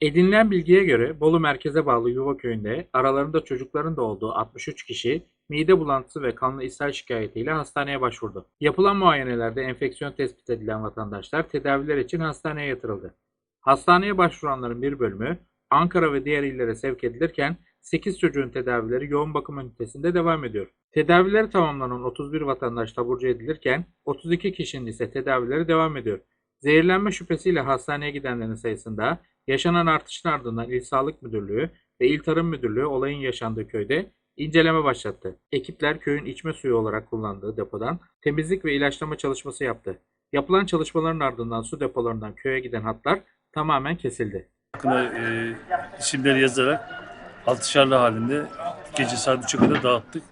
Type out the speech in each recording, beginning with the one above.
Edinilen bilgiye göre Bolu merkeze bağlı Yuva köyünde aralarında çocukların da olduğu 63 kişi mide bulantısı ve kanlı ishal şikayetiyle hastaneye başvurdu. Yapılan muayenelerde enfeksiyon tespit edilen vatandaşlar tedaviler için hastaneye yatırıldı. Hastaneye başvuranların bir bölümü Ankara ve diğer illere sevk edilirken 8 çocuğun tedavileri yoğun bakım ünitesinde devam ediyor. Tedavileri tamamlanan 31 vatandaş taburcu edilirken 32 kişinin ise tedavileri devam ediyor. Zehirlenme şüphesiyle hastaneye gidenlerin sayısında yaşanan artışın ardından İl Sağlık Müdürlüğü ve İl Tarım Müdürlüğü olayın yaşandığı köyde inceleme başlattı. Ekipler köyün içme suyu olarak kullandığı depodan temizlik ve ilaçlama çalışması yaptı. Yapılan çalışmaların ardından su depolarından köye giden hatlar tamamen kesildi. hakkında e, isimleri yazarak altışarlı halinde gece saat 3'e kadar dağıttık.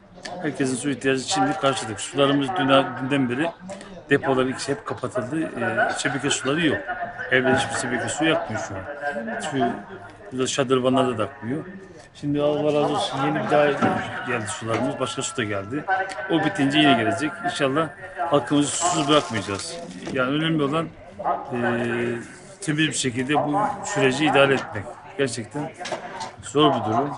Herkesin su ihtiyacı şimdi karşıladık. Sularımız dün, dünden beri depolar ikisi hep kapatıldı. E, şebeke suları yok. Evler hiçbir şebeke su yakmıyor şu an. Şu, burada şadırvanlar da akmıyor. Şimdi Allah razı olsun yeni bir daha geldi sularımız. Başka su da geldi. O bitince yine gelecek. İnşallah halkımızı susuz bırakmayacağız. Yani önemli olan e, temiz bir şekilde bu süreci idare etmek. Gerçekten zor bir durum.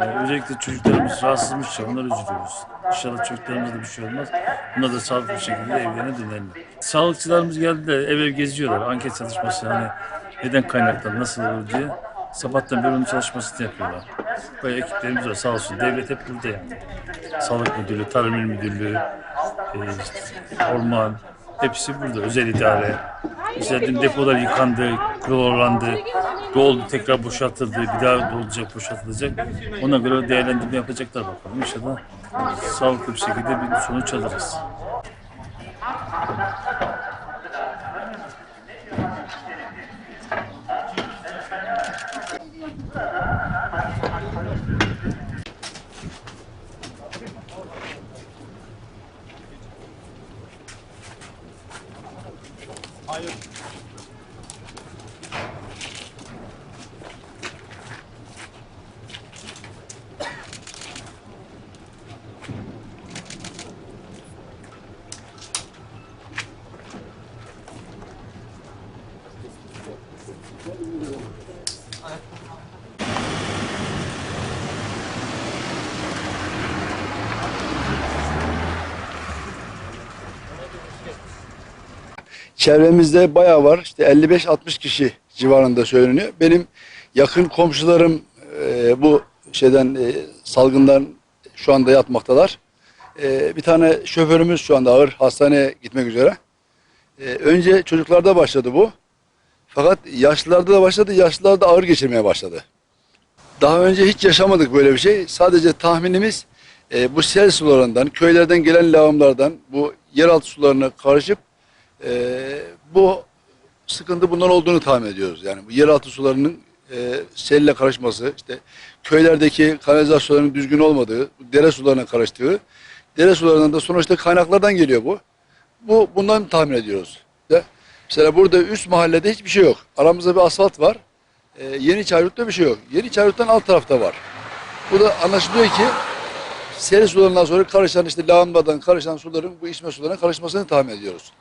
Ee, özellikle çocuklarımız rahatsızmışça onları üzülüyoruz. İnşallah çocuklarımızda bir şey olmaz. Bunlar da sağlıklı bir şekilde evlerine dönerler. Sağlıkçılarımız geldiler, ev ev geziyorlar. Anket çalışması hani neden kaynaklar, nasıl olur diye. Sabahtan beri onun çalışmasını yapıyorlar. Böyle ekiplerimiz var sağ olsun. Devlet hep burada yani. Sağlık Müdürlüğü, Tarım İl Müdürlüğü, e, orman, hepsi burada. Özel idare. Dün depolar yıkandı, klorlandı, doldu, tekrar boşaltıldı, bir daha dolacak, boşaltılacak. Ona göre değerlendirme yapacaklar bakalım. İnşallah sağlıklı bir şekilde bir sonuç alırız. Hayır. Çevremizde bayağı var. İşte 55-60 kişi civarında söyleniyor. Benim yakın komşularım e, bu şeyden e, salgından şu anda yatmaktalar. E, bir tane şoförümüz şu anda ağır hastaneye gitmek üzere. E, önce çocuklarda başladı bu. Fakat yaşlılarda da başladı. Yaşlılar da ağır geçirmeye başladı. Daha önce hiç yaşamadık böyle bir şey. Sadece tahminimiz e, bu sel sularından, köylerden gelen lağımlardan bu yeraltı sularına karışıp e, bu sıkıntı bundan olduğunu tahmin ediyoruz. Yani bu yeraltı sularının e, selle karışması, işte köylerdeki kanalizasyonların düzgün olmadığı, dere sularına karıştığı, dere sularından da sonuçta kaynaklardan geliyor bu. Bu bundan tahmin ediyoruz. De, mesela burada üst mahallede hiçbir şey yok. Aramızda bir asfalt var. E, Yeni Çayrut'ta bir şey yok. Yeni Çayrut'tan alt tarafta var. Bu da anlaşılıyor ki sel sularından sonra karışan işte lağımlardan karışan suların bu içme sularına karışmasını tahmin ediyoruz.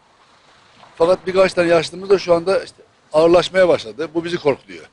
Fakat birkaç tane yaşlımız da şu anda işte ağırlaşmaya başladı. Bu bizi korkutuyor.